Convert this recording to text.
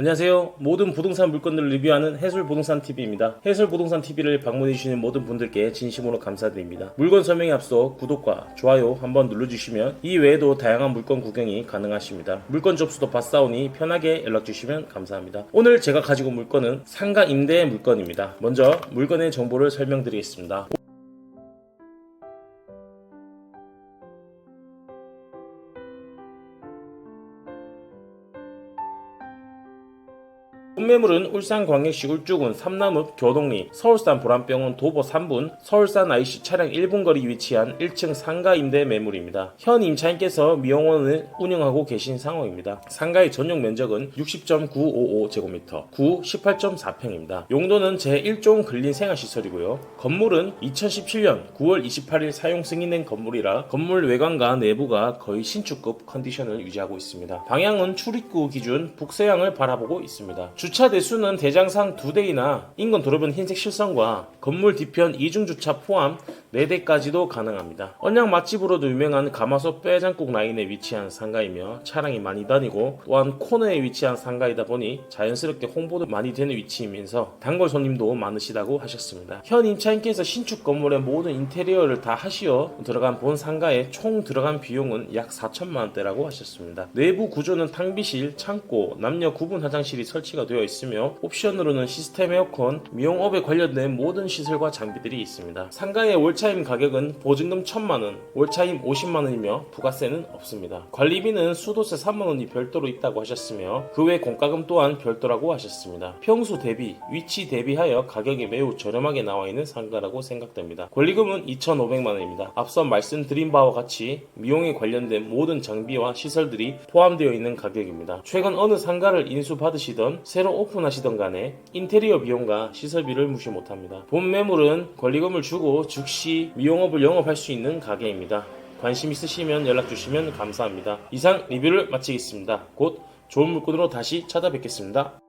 안녕하세요. 모든 부동산 물건들을 리뷰하는 해술부동산 TV입니다. 해술부동산 TV를 방문해 주시는 모든 분들께 진심으로 감사드립니다. 물건 설명에 앞서 구독과 좋아요 한번 눌러주시면 이 외에도 다양한 물건 구경이 가능하십니다. 물건 접수도 받사오니 편하게 연락 주시면 감사합니다. 오늘 제가 가지고 온 물건은 상가 임대 물건입니다. 먼저 물건의 정보를 설명드리겠습니다. 매물은 울산광역시 울주군 삼남읍 교동리, 서울산 보람병원 도보 3분, 서울산 IC 차량 1분 거리 위치한 1층 상가 임대 매물입니다. 현 임차인께서 미용원을 운영하고 계신 상황입니다. 상가의 전용 면적은 60.955제곱미터, 구 18.4평입니다. 용도는 제1종 근린 생활시설이고요. 건물은 2017년 9월 28일 사용 승인된 건물이라 건물 외관과 내부가 거의 신축급 컨디션을 유지하고 있습니다. 방향은 출입구 기준 북서향을 바라보고 있습니다. 주차 대수는 대장상 2대이나 인근 도로변 흰색 실선과 건물 뒤편 이중 주차 포함 4대까지도 가능합니다. 언양 맛집으로도 유명한 가마솥 빼장국 라인에 위치한 상가이며 차량이 많이 다니고 또한 코너에 위치한 상가이다 보니 자연스럽게 홍보도 많이 되는 위치이면서 단골 손님도 많으시다고 하셨습니다. 현 임차인께서 신축 건물의 모든 인테리어를 다 하시어 들어간 본 상가에 총 들어간 비용은 약 4천만 원대라고 하셨습니다. 내부 구조는 탕비실, 창고, 남녀 구분 화장실이 설치가 되어 있으며 옵션으로는 시스템 에어컨, 미용업에 관련된 모든 시설과 장비들이 있습니다. 상가의 월 차임 가격은 보증금 1천만 원, 월차임 50만 원이며 부가세는 없습니다. 관리비는 수도세 3만 원이 별도로 있다고 하셨으며 그 외 공과금 또한 별도라고 하셨습니다. 평수 대비, 위치 대비하여 가격이 매우 저렴하게 나와 있는 상가라고 생각됩니다. 권리금은 2,500만 원입니다. 앞서 말씀드린 바와 같이 미용에 관련된 모든 장비와 시설들이 포함되어 있는 가격입니다. 최근 어느 상가를 인수받으시던 새로 오픈하시던 간에 인테리어 비용과 시설비를 무시 못합니다. 본 매물은 권리금을 주고 즉시 미용업을 영업할 수 있는 가게입니다. 관심 있으시면 연락 주시면 감사합니다. 이상 리뷰를 마치겠습니다. 곧 좋은 물건으로 다시 찾아뵙겠습니다.